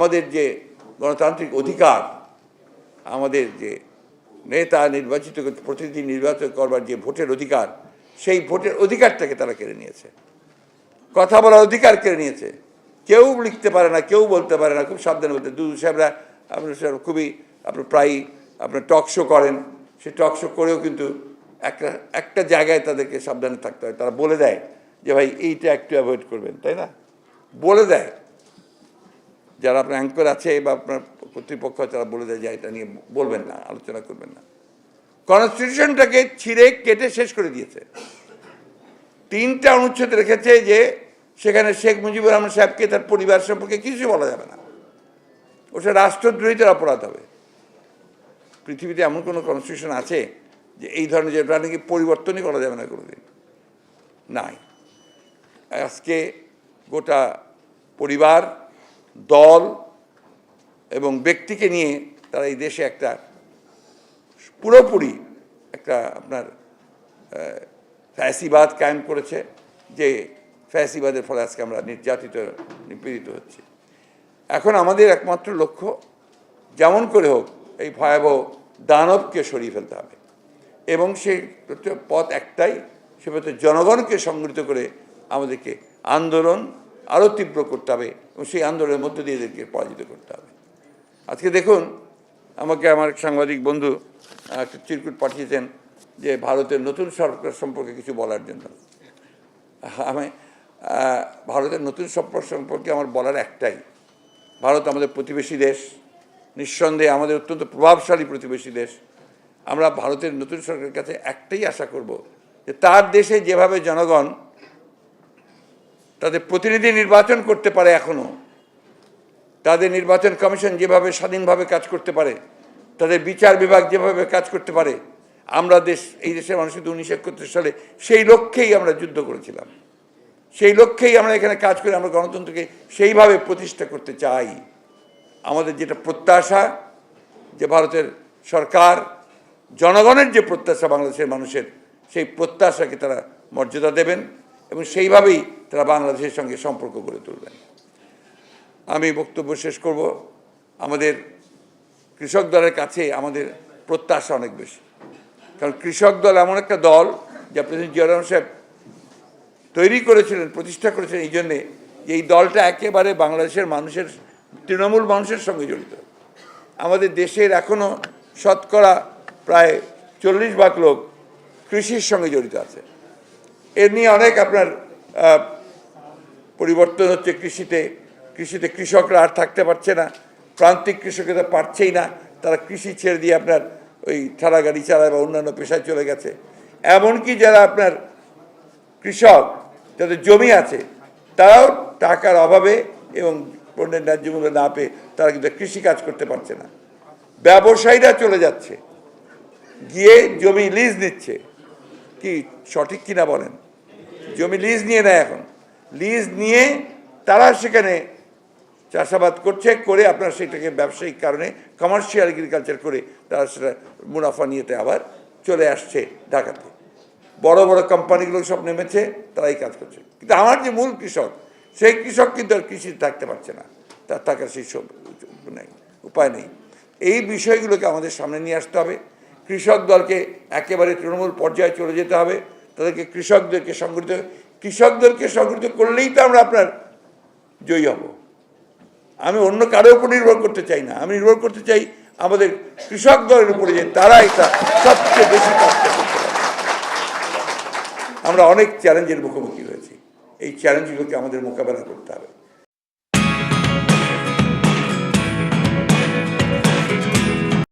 আমাদের যে গণতান্ত্রিক অধিকার, আমাদের যে নেতা নির্বাচিত প্রতিনিধি নির্বাচন করবার যে ভোটের অধিকার, সেই ভোটের অধিকারটাকে তারা কেড়ে নিয়েছে। কথা বলার অধিকার কেড়ে নিয়েছে। কেউ লিখতে পারে না, কেউ বলতে পারে না, খুব সাবধানে বলতে দুদু সাহেবরা আপনার সাহেব খুবই আপনার প্রায়ই আপনার টক শো করেন। সে টক শো করেও কিন্তু একটা একটা জায়গায় তাদেরকে সাবধানে থাকতে হয়। তারা বলে দেয় যে, ভাই, এইটা একটু অ্যাভয়েড করবেন। তাই না? বলে দেয়। যারা আপনার অ্যাঙ্কর আছে বা আপনার কর্তৃপক্ষ তারা বলে দেয় যে এটা নিয়ে বলবেন না, আলোচনা করবেন না। কনস্টিটিউশনটাকে ছিঁড়ে কেটে শেষ করে দিয়েছে। তিনটা অনুচ্ছেদ রেখেছে যে সেখানে শেখ মুজিবুর রহমান সাহেবকে তার পরিবার সম্পর্কে কিছু বলা যাবে না। ওটা রাষ্ট্রদ্রোহিতার অপরাধ হবে। পৃথিবীতে এমন কোনো কনস্টিটিউশন আছে যে এই ধরনের যেটা নাকি পরিবর্তনই করা যাবে না কোনোদিন? নাই। আজকে গোটা পরিবার দল এবং ব্যক্তিকে নিয়ে তারা এই দেশে একটা পুরোপুরি একটা আপনার ফ্যাসিবাদ কায়েম করেছে, যে ফ্যাসিবাদের ফলে আজকে আমরা নির্যাতিত, নিপীড়িত হচ্ছি। এখন আমাদের একমাত্র লক্ষ্য, যেমন করে হোক এই ভয়াবহ দানবকে সরিয়ে ফেলতে হবে। এবং সেই পথ একটাই সে পথে জনগণকে সংগঠিত করে আমাদেরকে আন্দোলন আরও তীব্র করতে হবে এবং সেই আন্দোলনের মধ্য দিয়ে এদেরকে পরাজিত করতে হবে। আজকে দেখুন, আমাকে আমার সাংবাদিক বন্ধু একটা চিরকুট পাঠিয়েছেন যে ভারতের নতুন সরকার সম্পর্কে কিছু বলার জন্য। আমি ভারতের নতুন সরকার সম্পর্কে আমার বলার একটাই, ভারত আমাদের প্রতিবেশী দেশ, নিঃসন্দেহে আমাদের অত্যন্ত প্রভাবশালী প্রতিবেশী দেশ। আমরা ভারতের নতুন সরকারের কাছে একটাই আশা করব যে তার দেশে যেভাবে জনগণ তাদের প্রতিনিধি নির্বাচন করতে পারে এখনও তাদের নির্বাচন কমিশন যেভাবে স্বাধীনভাবে কাজ করতে পারে, তাদের বিচার বিভাগ যেভাবে কাজ করতে পারে, আমরা দেশ, এই দেশের মানুষ কিন্তু উনিশশো একত্রিশ সালে সেই লক্ষ্যেই আমরা যুদ্ধ করেছিলাম। সেই লক্ষ্যেই আমরা এখানে কাজ করে আমরা গণতন্ত্রকে সেইভাবে প্রতিষ্ঠা করতে চাই। আমাদের যেটা প্রত্যাশা, যে ভারতের সরকার, জনগণের যে প্রত্যাশা বাংলাদেশের মানুষের, সেই প্রত্যাশাকে তারা মর্যাদা দেবেন। এবং সেইভাবেই তারা বাংলাদেশের সঙ্গে সম্পর্ক গড়ে তুলবেন। আমি বক্তব্য শেষ করব। আমাদের কৃষক দলের কাছে আমাদের প্রত্যাশা অনেক বেশি। কারণ কৃষক দল এমন একটা দল, যা প্রেসিডেন্ট জিয়া রহমান সাহেব তৈরি করেছিলেন, প্রতিষ্ঠা করেছিলেন, এই জন্যে যে এই দলটা একেবারে বাংলাদেশের মানুষের, তৃণমূল মানুষের সঙ্গে জড়িত। আমাদের দেশের এখনও শতকরা প্রায় চল্লিশ ভাগ লোক কৃষির সঙ্গে জড়িত আছে। এর নিয়ে অনেক আপনার পরিবর্তন হচ্ছে কৃষিতে। কৃষিতে কৃষকরা আর থাকতে পারছে না। প্রান্তিক কৃষকেরা পারছেই না। তারা কৃষি ছেড়ে দিয়ে আপনার ওই ঠেলা গাড়ি চালায় বা অন্যান্য পেশায় চলে গেছে। এমনকি যারা আপনার কৃষক, যাদের জমি আছে, তারাও টাকার অভাবে এবং পণ্যের ন্যায্য মূল্য না পেয়ে তারা কিন্তু কৃষি কাজ করতে পারছে না। ব্যবসায়ীরা চলে যাচ্ছে। গিয়ে জমি লিজ নিচ্ছে। কি, সঠিক কিনা বলেন? জমি লিজ নিয়ে নেয় এখন। লিজ নিয়ে তারা সেখানে চাষাবাদ করছে, করে আপনার সেটাকে ব্যবসায়িক কারণে কমার্শিয়াল এগ্রিকালচার করে তারা সেটা মুনাফা নিয়েতে আবার চলে আসছে ঢাকাতে। বড় বড় কোম্পানিগুলো সব নেমেছে, তারাই কাজ করছে। কিন্তু আমার যে মূল কৃষক, সেই কৃষক কিন্তু আর কৃষি থাকতে পারছে না। তার টাকার সেই সব নেই উপায় নেই। এই বিষয়গুলোকে আমাদের সামনে নিয়ে আসতে হবে। কৃষক দলকে একেবারে তৃণমূল পর্যায়ে চলে যেতে হবে। তাদেরকে কৃষকদেরকে সংগঠিত কৃষকদেরকে সংগঠিত করলেই তো আমরা আপনার জয়ী হব। আমি অন্য কারোর উপর নির্ভর করতে চাই না। আমি নির্ভর করতে চাই আমাদের কৃষক দলের উপরে যে তারা এটা সবচেয়ে বেশি আমরা অনেক চ্যালেঞ্জের মুখোমুখি হয়েছি। এই চ্যালেঞ্জগুলোকে আমাদের মোকাবেলা করতে হবে।